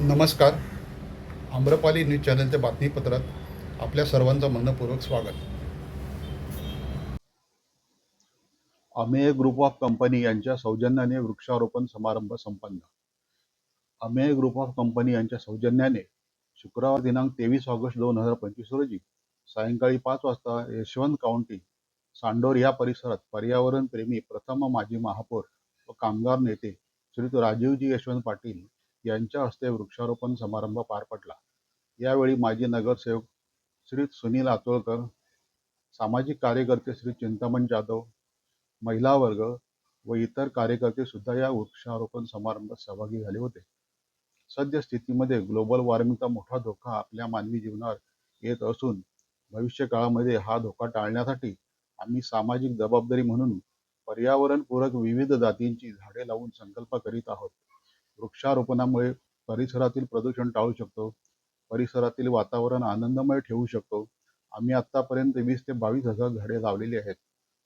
नमस्कार. आम्रपाली न्यूज चॅनलच्या बातमीपत्रात आपल्या सर्वांचं मनपूर्वक स्वागत. अमेय ग्रुप ऑफ कंपनी यांच्या सौजन्याने वृक्षारोपण समारंभ संपन्न. अमेय ग्रुप ऑफ कंपनी यांच्या सौजन्याने शुक्रवार दिनांक तेवीस ऑगस्ट दोन हजार पंचवीस रोजी सायंकाळी पाच वाजता यशवंत काउंटी सांडोर या परिसरात पर्यावरण प्रेमी प्रथम माजी महापौर व कामगार नेते श्री राजीवजी यशवंत पाटील यांच्या हस्ते वृक्षारोपण समारंभ पार पडला. यावेळी माजी नगरसेवक श्री सुनील आतोळकर सामाजिक कार्यकर्ते श्री चिंतामण जाधव महिला वर्ग व इतर कार्यकर्ते सुद्धा या वृक्षारोपण समारंभात सहभागी झाले होते. सद्यस्थितीमध्ये ग्लोबल वॉर्मिंगचा मोठा धोका आपल्या मानवी जीवनावर येत असून भविष्य काळामध्ये हा धोका टाळण्यासाठी आम्ही सामाजिक जबाबदारी म्हणून पर्यावरणपूरक विविध जातींची झाडे लावून संकल्प करीत आहोत. वृक्षारोपणामुळे परिसरातील प्रदूषण टाळू शकतो. परिसरातील वातावरण आनंदमय ठेवू शकतो. आम्ही आतापर्यंत वीस ते बावीस हजार झाडे लावलेली आहेत.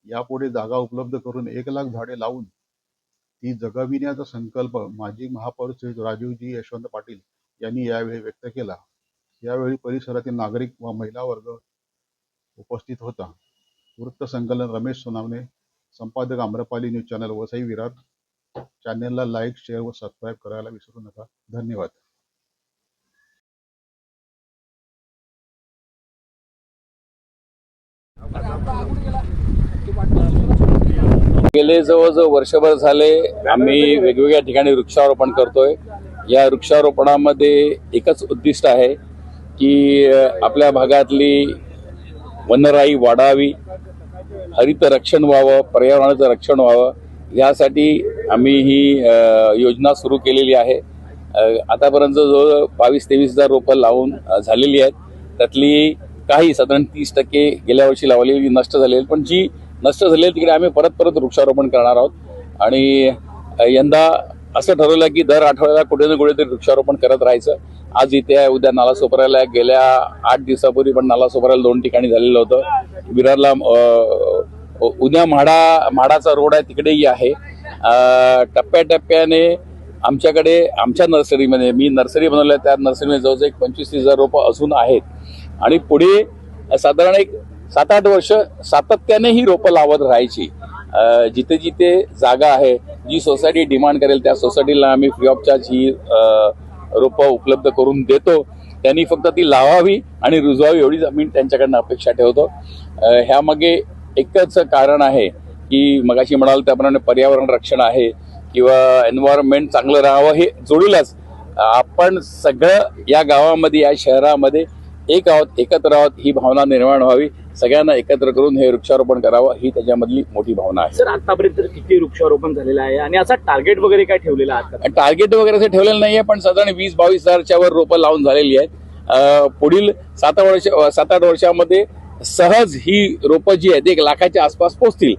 यापुढे जागा उपलब्ध करून एक लाख झाडे लावून ती जगविण्याचा संकल्प माजी महापौर श्री राजीवजी यशवंत पाटील यांनी यावेळी व्यक्त केला. यावेळी परिसरातील नागरिक व महिला वर्ग उपस्थित होता. वृत्तसंकलन रमेश सोनावणे संपादक आम्रपाली न्यूज चॅनल वसई विरार चॅनेलला लाईक शेअर व सबस्क्राईब करायला विसरू नका. धन्यवाद. गेले जवळजवळ वर्षभर झाले आम्ही वेगवेगळ्या ठिकाणी वृक्षारोपण करतोय. या वृक्षारोपणामध्ये एकच उद्दिष्ट आहे की आपल्या भागातली वनराई वाढावी हरित रक्षण व्हावं पर्यावरणाचं रक्षण व्हावं. यासाठी आम्ही ही योजना सुरू केलेली आहे. आतापर्यंत जवळ बावीस तेवीस हजार रोपं लावून झालेली आहेत. त्यातली काही साधारण तीस टक्के गेल्या वर्षी लावलेली नष्ट झालेली पण जी नष्ट झालेली तिकडे आम्ही परत परत वृक्षारोपण करणार आहोत. आणि यंदा असं ठरवलं की दर आठवड्याला कुठे ना कुठेतरी वृक्षारोपण करत राहायचं. आज इथे आहे उद्या नाला सोपरायला गेल्या आठ दिवसापूर्वी पण नाला सोपरायला दोन ठिकाणी झालेलं होतं. विरारला उद्या म्हाडा म्हाडाचा रोड आहे तिकडेही आहे. टप्प्याटप्प्याने आमच्याकडे आमच्या नर्सरीमध्ये मी नर्सरी बनवल्या त्या नर्सरीमध्ये जवळजवळ एक पंचवीस तीस हजार रोपं अजून आहेत. आणि पुढे साधारण एक सात आठ वर्ष सातत्याने ही रोपं लावत राहायची. जिथे जिथे जागा आहे जी सोसायटी डिमांड करेल त्या सोसायटीला आम्ही फ्री ऑफ चार्ज ही रोपं उपलब्ध करून देतो. त्यांनी फक्त ती लावावी आणि रुजवावी एवढीच आम्ही त्यांच्याकडनं अपेक्षा ठेवतो. ह्यामागे एकच कारण आहे की मगाशी म्हणाल त्याप्रमाणे पर्यावरण रक्षण आहे किंवा एन्व्हायरमेंट चांगलं राहावं हे जोडीलाच. आपण सगळं या गावामध्ये या शहरामध्ये एक आहोत एकत्र आहोत ही भावना निर्माण व्हावी. सगळ्यांना एकत्र करून हे वृक्षारोपण करावं ही त्याच्यामधली मोठी भावना आहे. सर आतापर्यंत किती वृक्षारोपण झालेलं आहे? आणि असा टार्गेट वगैरे काय ठेवलेला आहे? टार्गेट वगैरे असं ठेवलेलं नाहीये पण साधारण वीस बावीस हजारच्या वर रोपं लावून झालेली आहेत. पुढील सात वर्ष सात आठ वर्षामध्ये सहज ही रोपं जी आहेत एक लाखाच्या आसपास पोहोचतील